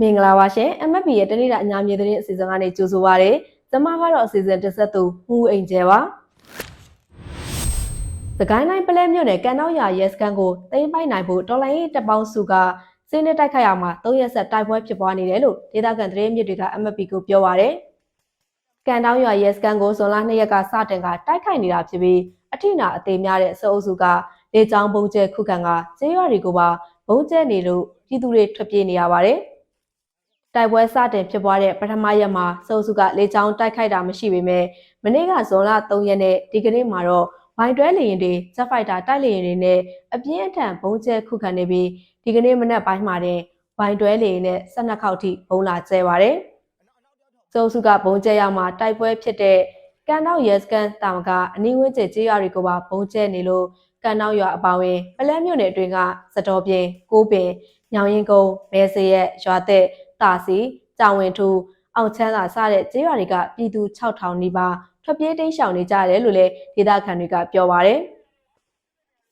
မင်္ဂလာပါရှင် MFP ရဲ့တနေ့တာအညာမြေသတင်းအစီအစဉ်ကနေကြိုဆိုပါရစေ။ကျွန်မကတော့အစီအစဉ်တစ်ဆက်သူမှုအိမ်ကျဲပါ။သကိုင်းတိုင်းပလဲမြို့နယ်ကန်တော့ရရဲစကန်ကိုသိမ်းပိုက်နိုင်ဖို့တော်လိုင်းရေးတပ်ပေါင်းစုကစင်းနဲ့တိုက်ခိုက်ရမှာ၃ရက်ဆက်တိုက်ပွဲဖြစ်ပွားနေတယ်လို့ဒေသခံသတင်းမြစ်တွေက MFP ကိုပြောပါရယ်။ကန်တောင်းရွာရဲစကန်ကိုဇွန်လ2ရက်ကစတင်ကတိုက်ခိုက်နေတာဖြစ်ပြီးအထိနာအသေးများတဲ့အစိုးအုပ်စုကလေကြောင်းဘုံကျဲခုခံကကျေးရွာတွေကိုပါဘုံကျဲနေလို့ပြည်သူတွေထွက်ပြေးနေရပါတယ်။ တိုက်ပွဲစတင်ဖြစ်ပွားတဲ့ပထမရက်မှာစိုးစုကလေကြောင်းတိုက်ခိုက်တာမရှိပေမဲ့မနေ့ကဇွန်လ3ရက်နဲ့ဒီကနေ့မှာတော့ဘိုင်တွဲလေရင်တွေဂျက်ဖိုက်တာတိုက်လေရင်တွေနဲ့အပြင်းအထန်ဘုံကျဲခုခံနေပြီးဒီကနေ့မနက်ပိုင်းမှာတင်ဘိုင်တွဲလေရင်နဲ့12ခေါက်ထိဘုံလာကျဲပါတယ်။စိုးစုကဘုံကျဲရမှာတိုက်ပွဲဖြစ်တဲ့ကန်တော့ရဲစကန်တာမကအနီးဝန်းကျင်ကျေးရွာတွေကိုပါဘုံကျဲနေလို့ကန်တော့ရွာအပောင်းဝင်ပလဲမြို့နယ်အတွင်းကစတော်ပြင်းကိုးပင်ညောင်ရင်ကုန်းမဲစရက်ရွာသက် တာစီကြောင်ဝင်ထူအောင်ချမ်းသာစတဲ့ကျေးရွာတွေကပြည်သူ6000နီးပါးထွက်ပြေးတိမ်းရှောင်နေကြတယ်လို့လည်းဒေသခံတွေကပြောပါရယ်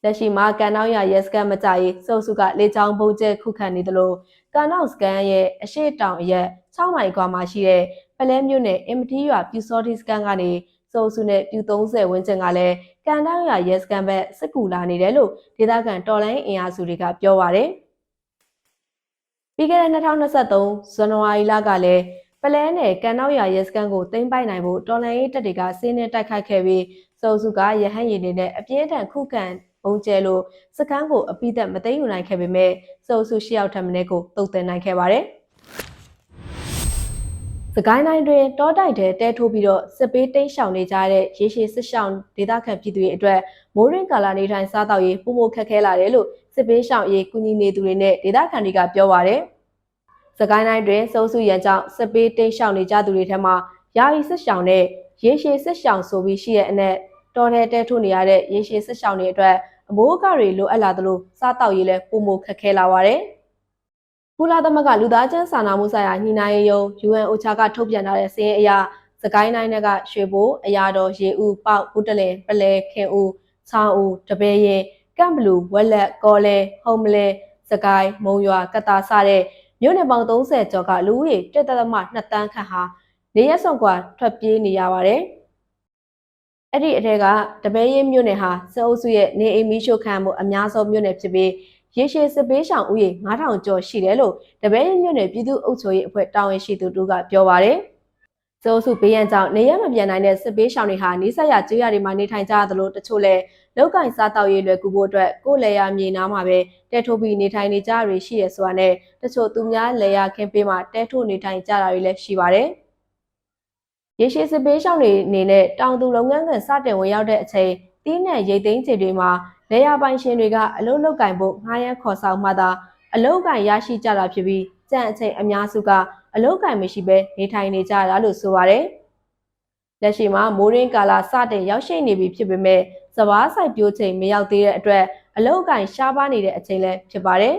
လက်ရှိမှာကန်နောက်ရရဲစကန်မကြရေးစုပ်စုကလေချောင်းပုံကျဲခုခံနေသလိုကန်နောက်စကန်ရဲ့အရှိတောင်အရက်6မိုင်ကွာမှာရှိတဲ့ပလဲမြို့နယ်အင်မတီရွာပြူစောတိစကန်ကနေစုပ်စုနဲ့ပြူ30ဝန်းကျင်ကလည်းကန်နောက်ရရဲစကန်ဘက်စစ်ကူလာနေတယ်လို့ဒေသခံတော်လိုင်းအင်အားစုတွေကပြောပါရယ် ပြီးခဲ့တဲ့2023ဇန်နဝါရီလကလည်းပလဲနယ်ကန်နောက်ရရဲစကန်ကိုတင်ပိုက်နိုင်ဖို့တော်လန်ရေးတပ်တွေကစင်းနဲ့တိုက်ခိုက်ခဲ့ပြီးစုံစုကရဟန်းရည်နေနဲ့အပြင်းထန်ခုခံဘုံကျဲလို့စကန်းကိုအပိသက်မသိမ်းယူနိုင်ခဲ့ပေမဲ့စုံစုရှစ်ယောက်ထပ်မင်းကိုတုတ်တင်နိုင်ခဲ့ပါတယ်။စကိုင်းတိုင်းတွင်တောတိုက်တဲ့တဲထိုးပြီးတော့စစ်ပေးတိမ်းရှောင်နေကြတဲ့ရေရှည်စစ်ရှောင်ဒေသခံပြည်သူတွေအတွက်မိုးရင်းကာလာနေထိုင်စားတော့ရေးပုံမခက်ခဲလာတယ်လို့ စစ်ပေးရှောင်ရေးကူညီနေသူတွေနဲ့ဒေသခံတွေကပြောပါရယ်။စကိုင်းတိုင်းတွင်စိုးစုရန်ကြောင့်စစ်ပေးတိမ်းရှောင်နေကြသူတွေထက်မှယာယီစစ်ရှောင်နဲ့ရေရှည်စစ်ရှောင်ဆိုပြီးရှိတဲ့အနက်တော်တဲ့တဲထိုးနေရတဲ့ရေရှည်စစ်ရှောင်တွေအတွက်အမိုးအကားတွေလိုအပ်လာသလိုစားတောက်ရေးလည်းပုံမခက်ခဲလာပါတယ်။ကုလသမဂ္ဂလူသားချင်းစာနာမှုဆိုင်ရာညှိနှိုင်းရေးရုံး UNOCHA ကထုတ်ပြန်ထားတဲ့စာရင်းအရစကိုင်းတိုင်းကရွှေဘိုအရာတော်ရေဦးပေါက်ဦးတလင်ပလဲခင်ဦးချောင်းဦးတပည့်ရင် ကန့်ဘလူဝက်လက်ကောလဲဟုံမလဲစကိုင်းမုံရွာကတာစတဲ့မြို့နယ်ပေါင်း30ကျော်ကလူဦးရေတက်တက်မ2တန်းခန့်ဟာနေရက်ဆောင်ကွာထွက်ပြေးနေရပါတယ်။အဲ့ဒီအထက်ကတပည့်ရင်မြို့နယ်ဟာစအုပ်စုရဲ့နေအိမ်မီးရှို့ခံမှုအများဆုံးမြို့နယ်ဖြစ်ပြီးရေရှည်စစ်ပေးရှောင်ဦးရေ9000ကျော်ရှိတယ်လို့တပည့်ရင်မြို့နယ်ပြည်သူ့အုပ်ချုပ်ရေးအဖွဲ့တာဝန်ရှိသူတို့ကပြောပါတယ်။ စိုးစုဘေးရန်ကြောင့်နေရမပြန်နိုင်တဲ့စစ်ပေးရှောင်တွေဟာနေဆက်ရကျေးရွာတွေမှာနေထိုင်ကြသလိုတချို့လည်းလောက်ကင်စားတောက်ရေးလွယ်ကူဖို့အတွက်ကိုယ်လေယာမြေနားမှာပဲတဲထိုးပြီးနေထိုင်နေကြရရှိရဆိုတာနဲ့တချို့သူများလေယာခင်းပေးမှာတဲထိုးနေထိုင်ကြတာတွေလည်းရှိပါတယ်။ရေရှည်စစ်ပေးရှောင်တွေအနေနဲ့တောင်သူလုပ်ငန်းကစတင်ဝင်ရောက်တဲ့အချိန်တီးနဲ့ရိတ်သိမ်းချိန်တွေမှာလေယာပိုင်ရှင်တွေကအလုတ်လုတ်ကင်ဖို့ငှားရမ်းခေါ်ဆောင်မှသာအလုတ်ကင်ရရှိကြတာဖြစ်ပြီးကြံ့အချိန်အများစုက အလုတ်ကင်မရှိဘဲနေထိုင်နေကြတာလို့ဆိုပါတယ်။လက်ရှိမှာမိုးရင်းကာလာစတင်ရောက်ရှိနေပြီဖြစ်ပေမဲ့စဘာဆိုင်ပြိုးချိန်မရောက်သေးတဲ့အတွက်အလုတ်ကင်ရှားပါနေတဲ့အချိန်လည်းဖြစ်ပါတယ်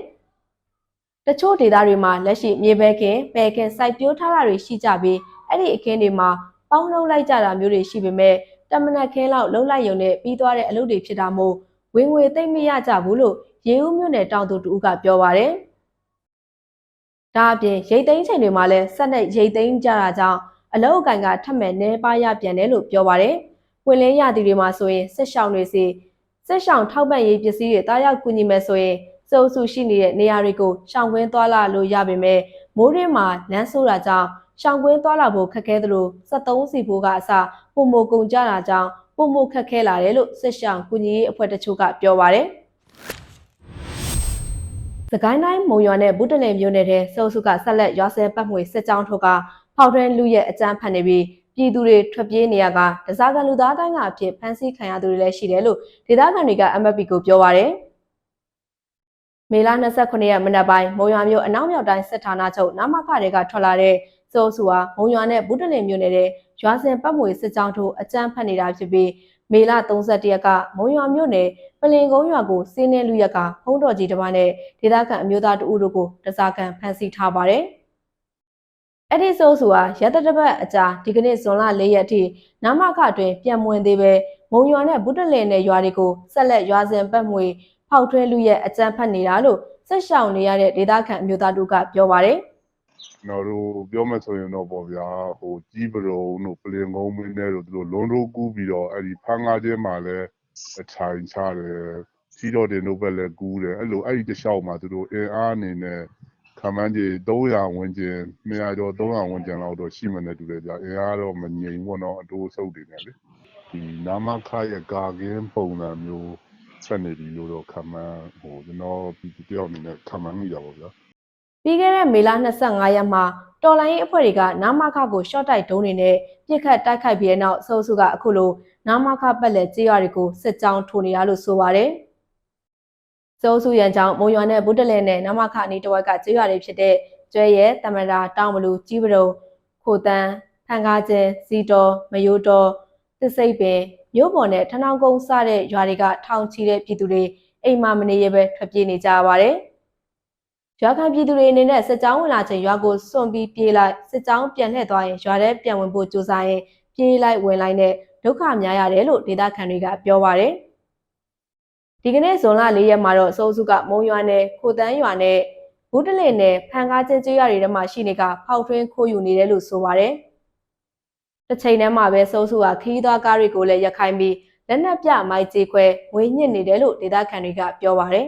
။တချို့ဒေသတွေမှာလက်ရှိမြေပဲခင်ပယ်ခင်စိုက်ပျိုးထားတာတွေရှိကြပြီးအဲ့ဒီအခင်းတွေမှာပေါင်းလုံးလိုက်ကြတာမျိုးတွေရှိပေမဲ့တမနက်ခင်းလောက်လှုပ်လိုက်ရုံနဲ့ပြီးသွားတဲ့အလုပ်တွေဖြစ်တာမို့ဝင်ငွေသိမ့်မရကြဘူးလို့ရေဦးမြို့နယ်တောင်သူတူကပြောပါတယ်။ ဒါအပြင်ရိတ်သိမ်းချိန်တွေမှာလည်းဆက်နဲ့ရိတ်သိမ်းကြတာကြောင့်အလောက်အကင်ကထပ်မဲ့နေပါရပြန်တယ်လို့ပြောပါတယ်။ဝင်လင်းရသည်တွေမှာဆိုရင်ဆက်ရှောင်းတွေစီဆက်ရှောင်းထောက်ပံ့ရေးပစ္စည်းတွေတားရောက်ကူညီမယ်ဆိုရင်စုပ်စုရှိနေတဲ့နေရာတွေကိုရှောင်ကွင်းသွားလာလို့ရပေမဲ့မိုးရင်းမှာလမ်းဆိုးတာကြောင့်ရှောင်ကွင်းသွားလာဖို့ခက်ခဲသလို73စီဖိုးကအစပုံမကုန်ကြတာကြောင့်ပုံမခက်ခဲလာတယ်လို့စစ်ရှောင်ကုညီရေးအဖွဲ့တချို့ကပြောပါတယ်။ စကိုင်းတိုင်းမုံရွာနဲ့ဘူးတလင်မြို့နယ်ထဲစုပ်စုကဆက်လက်ရွာဆဲပတ်မွေစစ်ကြောင်းထုတ်ကဖောက်ထွန်းလူရဲ့အကြမ်းဖက်နေပြီးပြည်သူတွေထွက်ပြေးနေရကတစားကန်လူသားတိုင်းကအဖြစ်ဖမ်းဆီးခံရသူတွေလည်းရှိတယ်လို့ဒေသခံတွေက MFP ကိုပြောပါရယ်မေလ29ရက်မနက်ပိုင်းမုံရွာမြို့အနောက်မြောက်တိုင်းစစ်ဌာနချုပ်နမခတွေကထွက်လာတဲ့စိုးစုဟာမုံရွာနဲ့ဘူးတလင်မြို့နယ်တဲ့ရွာစင်ပတ်မွေစစ်ကြောင်းထိုးအကြမ်းဖက်နေတာဖြစ်ပြီး မေလ31ရက်ကမုံရွာမြို့နယ်ပလင်ကုန်းရွာကိုစီးနှင်းလူရက်ကဖုံးတော်ကြီးတစ်ပါးနဲ့ဒေသခံအမျိုးသားတဦးတို့ကိုတစားကန်ဖမ်းဆီးထားပါတယ်။အဲ့ဒီဆိုးစုဟာရတတပတ်အကြာဒီကနေ့ဇွန်လ၄ရက်အထိနမခအတွင်ပြန်မဝင်သေးပဲမုံရွာနဲ့ဗုဒ္ဓလင်နယ်ရွာတွေကိုဆက်လက်ရွာစဉ်ပတ်မွေဖောက်ထွဲလူရဲ့အကြမ်းဖက်နေတာလို့ဆက်ရှောင်နေရတဲ့ဒေသခံအမျိုးသားတို့ကပြောပါတယ်။ ကျွန်တော်တို့ပြောမှဆိုရင်တော့ပေါ့ဗျာဟိုကြီးပရုံတို့ပလင်ကုန်းမင်းတွေတို့သူတို့လုံးတို့ကူးပြီးတော့အဲ့ဒီဖန်ကားချင်းမှာလည်းအထိုင်ချတယ်စီတော်တင်တို့ဘက်လည်းကူးတယ်အဲ့လိုအဲ့ဒီတစ်လျှောက်မှာသူတို့အင်အားအနေနဲ့ခမန်းကြီး300ဝန်းကျင်200ကျော်300ဝန်းကျင်လောက်တော့ရှိမှနဲ့တူတယ်ဗျာအင်အားတော့မငြိမ်ဘူးတော့အတိုးဆုပ်နေတယ်လေဒီနာမခရဲ့ကာကင်းပုံစံမျိုးဆက်နေပြီလို့တော့ခမန်းဟိုကျွန်တော်ဒီတယောက်အနေနဲ့ခမန်းမိတာပေါ့ဗျာ ပြီးခဲ့တဲ့မေလ25ရက်မှာတော်လိုင်းရေးအဖွဲ့တွေကနာမခကိုရှော့တိုက်ဒုံးတွေနဲ့ပြစ်ခတ်တိုက်ခိုက်ပြီးတဲ့နောက်စိုးစုကအခုလိုနာမခပတ်လက်ကြေးရွာတွေကိုစစ်ကြောင်းထိုးနေရလို့ဆိုပါတယ်။စိုးစုရန်ကြောင့်မုံရွာနဲ့ဗုဒ္ဓလင်နဲ့နာမခအနီးတစ်ဝက်ကကြေးရွာတွေဖြစ်တဲ့ကျွဲရဲတမရာတောင်မလူကြီးပရုံခိုတန်းဖန်ကားကျင်းစီတော်မယိုတော်သစ်စိတ်ပင်မြို့ပေါ်နဲ့ထနောင်းကုန်းစတဲ့ရွာတွေကထောင်ချီတဲ့ပြည်သူတွေအိမ်မမနေရပဲထွက်ပြေးနေကြရပါတယ်။ ရွာခံပြည်သူတွေအနေနဲ့စစ်ကြောင်းဝင်လာချိန်ရွာကိုစွန့်ပြီးပြေးလိုက်စစ်ကြောင်းပြန်လှည့်သွားရင်ရွာထဲပြန်ဝင်ဖို့ကြိုးစားရင်ပြေးလိုက်ဝင်လိုက်နဲ့ဒုက္ခများရတယ်လို့ဒေသခံတွေကပြောပါတယ်ဒီကနေ့ဇွန်လ၄ရက်မှာတော့အစိုးစုကမုံရွာနယ်ခိုတန်းရွာနဲ့ဘူးတလင်နယ်ဖန်ကားချင်းကျွော်ရတွေထဲမှာရှိနေကဖောက်ထွင်းခိုးယူနေတယ်လို့ဆိုပါတယ်တစ်ချိန်တည်းမှာပဲစိုးစုကခီးသွားကားတွေကိုလည်းရက်ခိုင်းပြီးလက်နက်ပြမိုက်ကြီးခွဲငွေညစ်နေတယ်လို့ဒေသခံတွေကပြောပါတယ်